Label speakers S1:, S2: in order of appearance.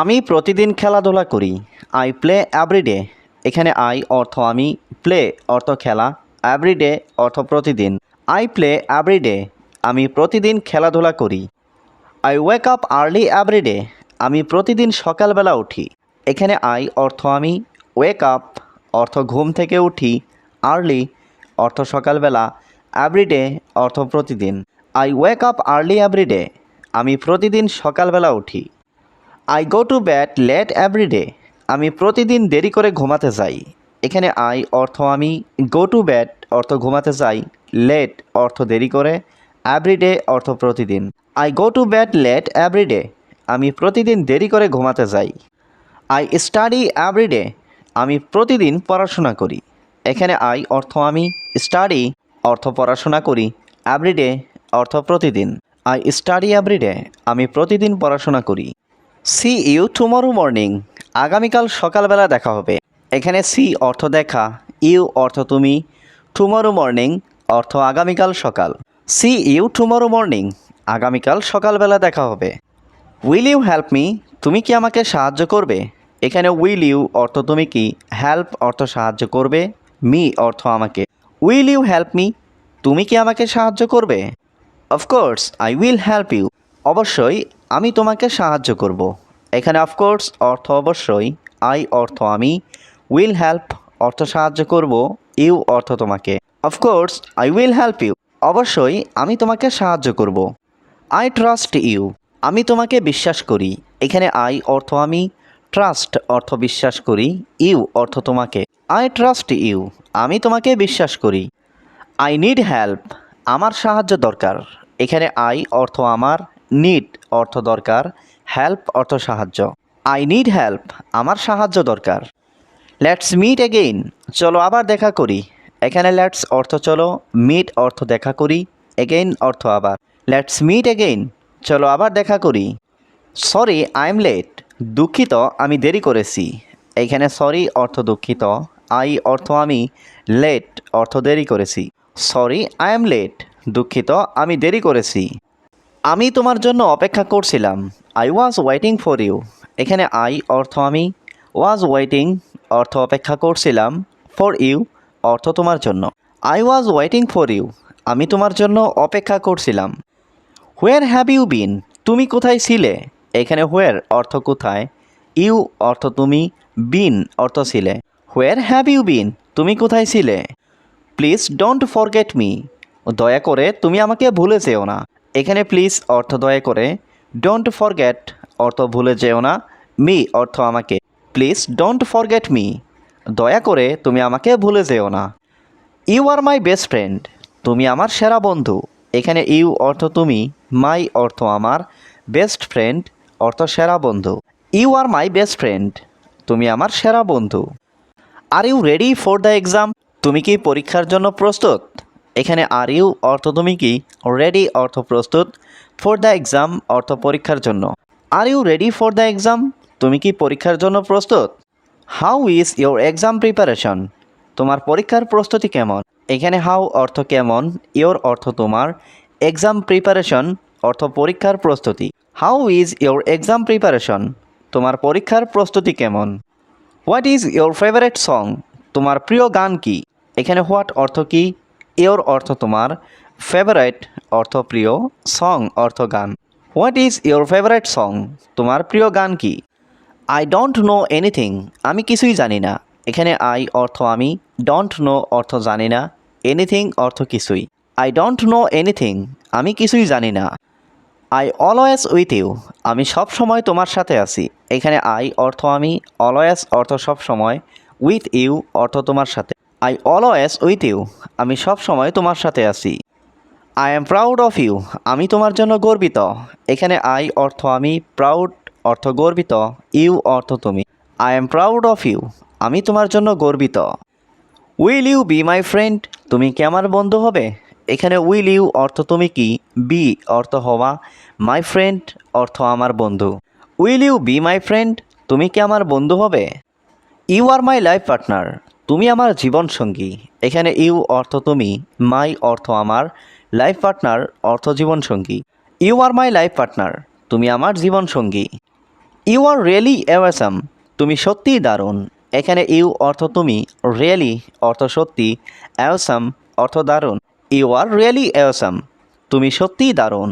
S1: আমি প্রতিদিন খেলাধুলা করি। আই প্লে এভরিডে এখানে আই অর্থ আমি প্লে অর্থ খেলা এভরিডে অর্থ প্রতিদিন। আই প্লে এভরিডে আমি প্রতিদিন খেলাধুলা করি। I wake up early everyday আমি প্রতিদিন সকালবেলা উঠি। এখানে আই অর্থ আমি ওয়েক আপ অর্থ ঘুম থেকে উঠি আর্লি অর্থ সকালবেলা এভরিডে অর্থ প্রতিদিন। I wake up early everyday আমি প্রতিদিন সকালবেলা উঠি। I go to bed late everyday আমি প্রতিদিন দেরি করে ঘুমাতে যাই। এখানে আই অর্থ আমি গো টু ব্যাট অর্থ ঘুমাতে যাই লেট অর্থ দেরি করে এভরিডে অর্থ প্রতিদিন। I go to bed late everyday আমি প্রতিদিন দেরি করে ঘুমাতে যাই। আই স্টাডি এভরিডে আমি প্রতিদিন পড়াশোনা করি। এখানে আই অর্থ আমি স্টাডি অর্থ পড়াশোনা করি এভরিডে অর্থ প্রতিদিন। আই স্টাডি এভরিডে আমি প্রতিদিন পড়াশোনা করি। সি ইউ টুমরো মর্নিং আগামীকাল সকালবেলা দেখা হবে। এখানে সি অর্থ দেখা ইউ অর্থ তুমি টুমরো মর্নিং অর্থ আগামীকাল সকাল। সি ইউ টুমরো মর্নিং আগামীকাল সকালবেলা দেখা হবে। উইল ইউ হেল্প মি তুমি কি আমাকে সাহায্য করবে? এখানে উইল ইউ অর্থ তুমি কি? হেল্প অর্থ সাহায্য করবে মি অর্থ আমাকে। উইল ইউ হেল্প মি তুমি কি আমাকে সাহায্য করবে? Of course I will help you অবশ্যই আমি তোমাকে সাহায্য করব। এখানে অফকোর্স অর্থ অবশ্যই আই অর্থ আমি উইল হেল্প অর্থ সাহায্য করব ইউ অর্থ তোমাকে। Of course I will help you অবশ্যই আমি তোমাকে সাহায্য করব। আই ট্রাস্ট ইউ আমি তোমাকে বিশ্বাস করি। এখানে আই অর্থ আমি ট্রাস্ট অর্থ বিশ্বাস করি ইউ অর্থ তোমাকে। আই ট্রাস্ট ইউ আমি তোমাকে বিশ্বাস করি। আই নিড হেল্প আমার সাহায্য দরকার। এখানে আই অর্থ আমার নিড অর্থ দরকার হেল্প অর্থ সাহায্য। আই নিড হেল্প আমার সাহায্য দরকার। লেটস মিট এগেইন চলো আবার দেখা করি। এখানে লেটস অর্থ চলো মিট অর্থ দেখা করি এগেইন অর্থ আবার। লেটস মিট এগেইন চলো আবার দেখা করি। সরি আই এম লেট দুঃখিত, আমি দেরি করেছি। এখানে সরি অর্থ দুঃখিত আই অর্থ আমি লেট অর্থ দেরি করেছি। সরি আই এম লেট দুঃখিত, আমি দেরি করেছি। আমি তোমার জন্য অপেক্ষা করছিলাম। I was waiting for you এখানে আই অর্থ আমি। ওয়াজ ওয়েটিং অর্থ অপেক্ষা করছিলাম। ফর ইউ অর্থ তোমার জন্য। I was waiting for you আমি তোমার জন্য অপেক্ষা করছিলাম। হোয়ার হ্যাভ ইউ বিন তুমি কোথায় ছিলে? এখানে হোয়ার অর্থ কোথায়? ইউ অর্থ তুমি। বিন অর্থ ছিলে। হোয়ার হ্যাভ ইউ বিন তুমি কোথায় ছিলে? প্লিজ ডোন্ট ফরগেট মি দয়া করে তুমি আমাকে ভুলে যেও না। এখানে প্লিজ অর্থ দয়া করে ডোন্ট ফরগেট অর্থ ভুলে যেও না মি অর্থ আমাকে প্লিজ ডোন্ট ফরগেট মি দয়া করে তুমি আমাকে ভুলে যেও না। You are my best friend তুমি আমার সেরা বন্ধু, এখানে ইউ অর্থ তুমি মাই অর্থ আমার বেস্ট ফ্রেন্ড অর্থ সেরা বন্ধু। You are my best friend তুমি আমার সেরা বন্ধু। Are you ready for the exam তুমি কি পরীক্ষার জন্য প্রস্তুত? এখানে আর ইউ অর্থ তুমি কি? রেডি অর্থ প্রস্তুত? ফর দ্য এক্সাম অর্থ পরীক্ষার জন্য। Are you ready for the exam তুমি কি পরীক্ষার জন্য প্রস্তুত? How is your exam preparation তোমার পরীক্ষার প্রস্তুতি কেমন? এখানে হাউ অর্থ কেমন? ইয়োর অর্থ তোমার। এক্সাম প্রিপারেশন অর্থ পরীক্ষার প্রস্তুতি। How is your exam preparation তোমার পরীক্ষার প্রস্তুতি কেমন? What is your favourite song তোমার প্রিয় গান কি? এখানে হোয়াট অর্থ কি? ইয়োর অর্থ তোমার ফেভারেট অর্থ প্রিয় সং অর্থ গান। What is your favourite song তোমার প্রিয় গান কি? আই ডোন্ট নো এনিথিং আমি কিছুই জানি না। এখানে আই অর্থ আমি ডোন্ট নো অর্থ জানি না। এনিথিং অর্থ কিছুই। আই ডোন্ট নো এনিথিং আমি কিছুই জানি না। আই অলওয়েজ উইথ ইউ আমি সব সময় তোমার সাথে আছি। এখানে আই অর্থ আমি অলওয়েজ অর্থ সব সময় উইথ ইউ অর্থ তোমার সাথে। আই অলওয়েজ উইথ ইউ আমি সব সময় তোমার সাথে আছি। I am proud of you আমি তোমার জন্য গর্বিত। এখানে আই অর্থ আমি প্রাউড অর্থ গর্বিত ইউ অর্থ তুমি। I am proud of you আমি তোমার জন্য গর্বিত। Will you be my friend তুমি কি আমার বন্ধু হবে? এখানে উইল ইউ অর্থ তুমি কি? বি অর্থ হওয়া মাই ফ্রেন্ড অর্থ আমার বন্ধু। Will you be my friend তুমি কি আমার বন্ধু হবে? You are my life partner তুমি আমার জীবন সঙ্গী এখানে ইউ অর্থ তুমি, মাই অর্থ আমার, লাইফ পার্টনার অর্থ জীবন সঙ্গী you are my life partner, তুমি আমার জীবন সঙ্গী ইউ আর রিয়েলি অ্যাওয়াসাম, তুমি সত্যিই দারুণ। এখানে ইউ অর্থ তুমি, রিয়েলি অর্থ সত্যি, অ্যাওসাম অর্থ দারুণ। ইউ আর রিয়েলি অ্যাওসাম, তুমি সত্যিই দারুণ।